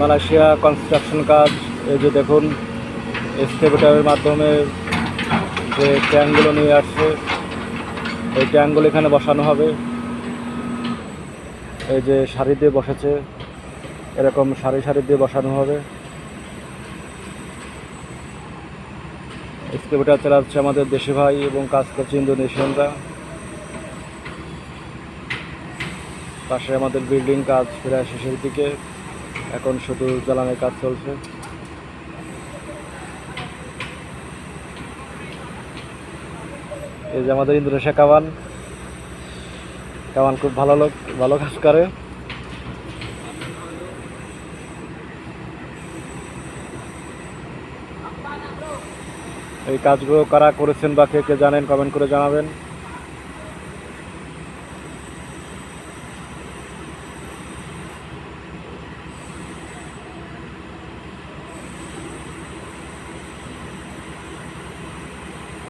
Malaysia construction কাজ, এই যে দেখুন এক্সকেভেটারের মাধ্যমে যে ট্যাঙ্কগুলো নিয়ে আসছে, এই ট্যাঙ্কগুলো এখানে বসানো হবে। এই যে সারি দিয়ে বসেছে, এরকম সারি সারি দিয়ে বসানো হবে। এক্সকেভেটার চালাচ্ছে আমাদের দেশি ভাই এবং কাজ করছে ইন্দোনেশিয়ানরা। পাশে আমাদের বিল্ডিং কাজ প্রায় শেষের দিকে। এখন শুধু জ্বালানের কাজ চলছে। এই যে আমাদের ইন্দোনেশিয়া কামান কামান খুব ভালো লোক, ভালো কাজ করে। এই কাজগুলো কারা করেছেন বা কে কে জানেন কমেন্ট করে জানাবেন।